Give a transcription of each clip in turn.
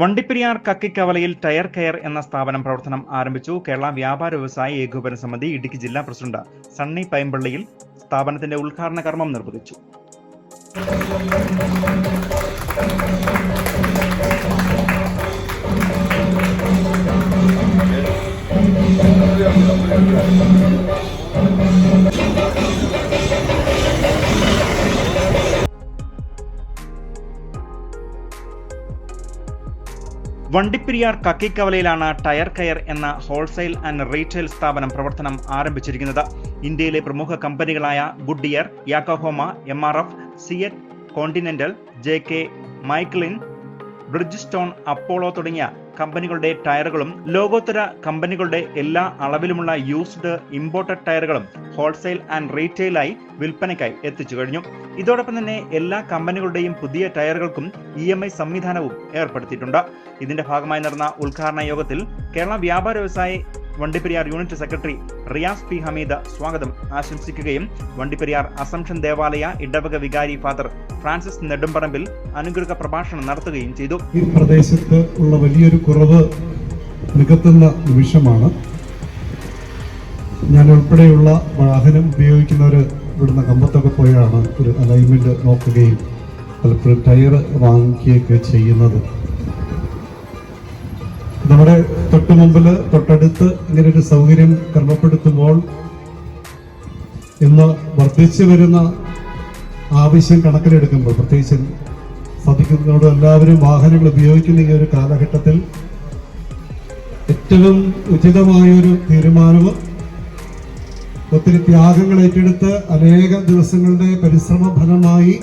Vandiperiyar കക്കിക്കവലയിൽ tyre care എന്ന സ്ഥാപനം പ്രവർത്തനം ആരംഭിച്ചു. കേരള വ്യാപാര വ്യവസായ ഏകോപന സമിതി ഇടുക്കി ജില്ലാ പ്രസിഡന്റ് സണ്ണി പൈമ്പള്ളിയിൽ സ്ഥാപനത്തിന്റെ ഉദ്ഘാടന കർമ്മം നിർവഹിച്ചു. വണ്ടിപ്പെരിയാർ കക്കിക്കവലയിലാണ് ടയർ കെയർ എന്ന ഹോൾസെയിൽ ആൻഡ് റീറ്റെയിൽ സ്ഥാപനം പ്രവർത്തനം ആരംഭിച്ചിരിക്കുന്നത്. ഇന്ത്യയിലെ പ്രമുഖ കമ്പനികളായ Goodyear Yokohama M R F CEAT Continental J K Michelin Bridgestone Apollo തുടങ്ങിയ കമ്പനികളുടെ ടയറുകളും ലോകോത്തര കമ്പനികളുടെ എല്ലാ അളവിലുമുള്ള യൂസ്ഡ് ഇമ്പോർട്ടഡ് ടയറുകളും ഹോൾസെയിൽ ആൻഡ് റീറ്റെയിലായി വിൽപ്പനയ്ക്കായി എത്തിച്ചു കഴിഞ്ഞു. ഇതോടൊപ്പം തന്നെ എല്ലാ കമ്പനികളുടെയും പുതിയ ടയറുകൾക്കും ഇ എം ഐ സംവിധാനവും ഏർപ്പെടുത്തിയിട്ടുണ്ട്. ഇതിന്റെ ഭാഗമായി നടന്ന ഉദ്ഘാടന യോഗത്തിൽ കേരള വ്യാപാര വ്യവസായ Vandiperiyar unit secretary Riyas P Hameed സ്വാഗതം. ആശംസിക്കുകയും വണ്ടിപ്പെരിയാർ അസംഷൻ ദേവാലയ ഇടവക വികാരി ഫാദർ ഫ്രാൻസിസ് നെടുമ്പറമ്പിൽ അനുഗ്രഹ പ്രഭാഷണം നടത്തുകയും ചെയ്തു. ഈ പ്രദേശത്ത് ഉള്ള വലിയൊരു കുറവ് നികത്തുന്ന നിമിഷമാണ്. ഞാൻ ഉൾപ്പെടെയുള്ള വാഹനം ഉപയോഗിക്കുന്നവർ ഇവിടുന്ന് കമ്പത്തൊക്കെ പോയാണ്. ഒരു അലൈൻമെന്റ് നോക്കുകയും പലപ്പോഴും ടയർ വാങ്ങിക്കുകയൊക്കെ ചെയ്യുന്നത്. നമ്മുടെ തൊട്ട് മുമ്പിൽ തൊട്ടടുത്ത് ഇങ്ങനെ ഒരു സൗകര്യം ക്രമപ്പെടുത്തുമ്പോൾ ഇന്ന് വർദ്ധിച്ചു വരുന്ന ആവശ്യം കണക്കിലെടുക്കുമ്പോൾ പ്രത്യേകിച്ച് സാധിക്കുന്നതോട് എല്ലാവരും വാഹനങ്ങൾ ഉപയോഗിക്കുന്ന ഈ ഒരു കാലഘട്ടത്തിൽ ഏറ്റവും ഉചിതമായൊരു തീരുമാനവും ഒത്തിരി ത്യാഗങ്ങൾ ഏറ്റെടുത്ത് അനേക ദിവസങ്ങളുടെ പരിശ്രമ ഫലമായി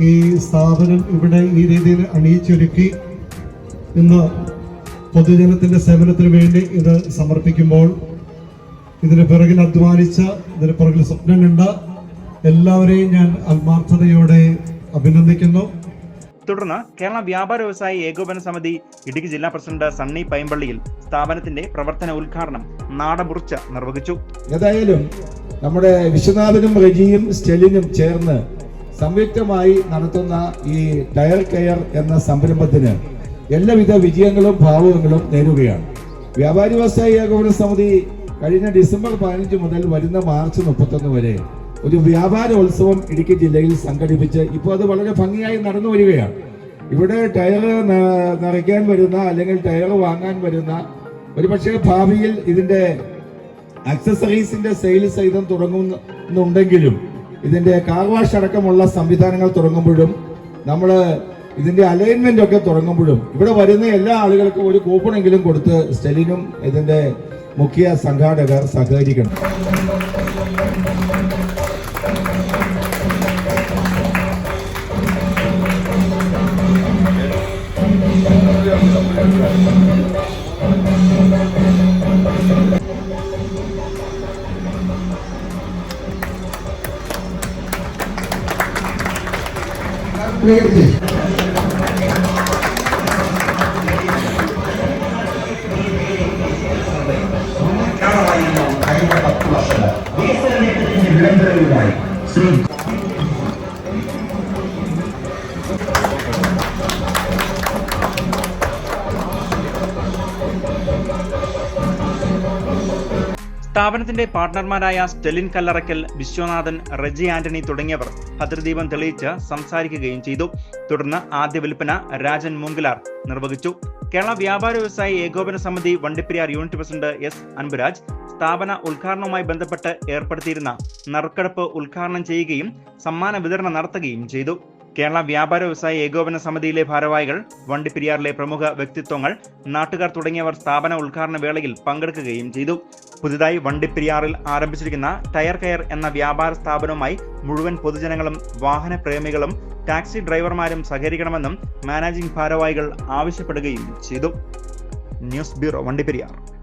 ഈ സ്ഥാപനം ഇവിടെ ഈ രീതിയിൽ അണിയിച്ചൊരുക്കി. ഇന്ന് പൊതുജനത്തിന്റെ സേവനത്തിന് വേണ്ടി ഇത് സമർപ്പിക്കുമ്പോൾ ഇതിന് പിറകിൽ അധ്വാനിച്ച ഇതിന് പിറകിൽ സ്വപ്നം കണ്ട എല്ലാവരെയും ഞാൻ ആത്മാർത്ഥതയോടെ അഭിനന്ദിക്കുന്നു. തുടർന്ന് കേരള വ്യാപാര വ്യവസായ ഏകോപന സമിതി ഇടുക്കി ജില്ലാ പ്രസിഡന്റ് സണ്ണി പൈമ്പള്ളിയിൽ സ്ഥാപനത്തിന്റെ പ്രവർത്തന ഉദ്ഘാടനം നാടമുറിച്ച് നിർവഹിച്ചു. ഏതായാലും നമ്മുടെ വിശ്വനാഥനും റജിയും സ്റ്റെലിനും ചേർന്ന് സംയുക്തമായി നടത്തുന്ന ഈ ടയർ കെയർ എന്ന സംരംഭത്തിന് എല്ലാവിധ വിജയങ്ങളും ഭാവങ്ങളും നേരുകയാണ്. വ്യാപാരി വ്യവസായ ഏകോപന സമിതി കഴിഞ്ഞ ഡിസംബർ പതിനഞ്ച് മുതൽ വരുന്ന മാർച്ച് മുപ്പത്തൊന്ന് വരെ ഒരു വ്യാപാര വ്യാപാരോത്സവം ഇടുക്കി ജില്ലയിൽ സംഘടിപ്പിച്ച് ഇപ്പോൾ അത് വളരെ ഭംഗിയായി നടന്നു വരികയാണ്. ഇവിടെ ടയർ നിറയ്ക്കാൻ വരുന്ന അല്ലെങ്കിൽ ടയർ വാങ്ങാൻ വരുന്ന ഒരുപക്ഷെ ഭാവിയിൽ ഇതിന്റെ അക്സസറീസിന്റെ സെയിൽ സഹിതം തുടങ്ങുന്നുണ്ടെങ്കിലും ഇതിന്റെ കാർ വാഷ് അടക്കമുള്ള സംവിധാനങ്ങൾ തുടങ്ങുമ്പോഴും നമ്മൾ ഇതിന്റെ അലൈൻമെന്റ് ഒക്കെ തുടങ്ങുമ്പോഴും ഇവിടെ വരുന്ന എല്ലാ ആളുകൾക്കും ഒരു കൂപ്പണെങ്കിലും കൊടുത്ത് സ്റ്റെലിനും ഇതിന്റെ മുഖ്യ സംഘാടകർ സഹകരിക്കണം. സ്ഥാപനത്തിന്റെ പാർട്ണർമാരായ സ്റ്റെലിൻ കല്ലറയ്ക്കൽ വിശ്വനാഥൻ റെജി ആന്റണി തുടങ്ങിയവർ ഭദ്രദീപം തെളിയിച്ച് സംസാരിക്കുകയും ചെയ്തു. തുടർന്ന് ആദ്യ വിൽപ്പന രാജൻ മുങ്കിലാർ നിർവഹിച്ചു. കേരള വ്യാപാര വ്യവസായ ഏകോപന സമിതി Vandiperiyar unit president S Anburaj സ്ഥാപന ഉദ്ഘാടനവുമായി ബന്ധപ്പെട്ട് ഏർപ്പെടുത്തിയിരുന്ന നറുക്കെടുപ്പ് ഉദ്ഘാടനം ചെയ്യുകയും സമ്മാന വിതരണം നടത്തുകയും ചെയ്തു. കേരള വ്യാപാര വ്യവസായ ഏകോപന സമിതിയിലെ ഭാരവാഹികൾ വണ്ടിപ്പെരിയാറിലെ പ്രമുഖ വ്യക്തിത്വങ്ങൾ നാട്ടുകാർ തുടങ്ങിയവർ സ്ഥാപന ഉദ്ഘാടന വേളയിൽ പങ്കെടുക്കുകയും ചെയ്തു. പുതുതായി വണ്ടിപ്പെരിയാറിൽ ആരംഭിച്ചിരിക്കുന്ന ടയർ കെയർ എന്ന വ്യാപാര സ്ഥാപനവുമായി മുഴുവൻ പൊതുജനങ്ങളും വാഹന പ്രേമികളും ടാക്സി ഡ്രൈവർമാരും സഹകരിക്കണമെന്നും മാനേജിംഗ് ഭാരവാഹികൾ ആവശ്യപ്പെടുകയും ചെയ്തു. News bureau Vandiperiyar.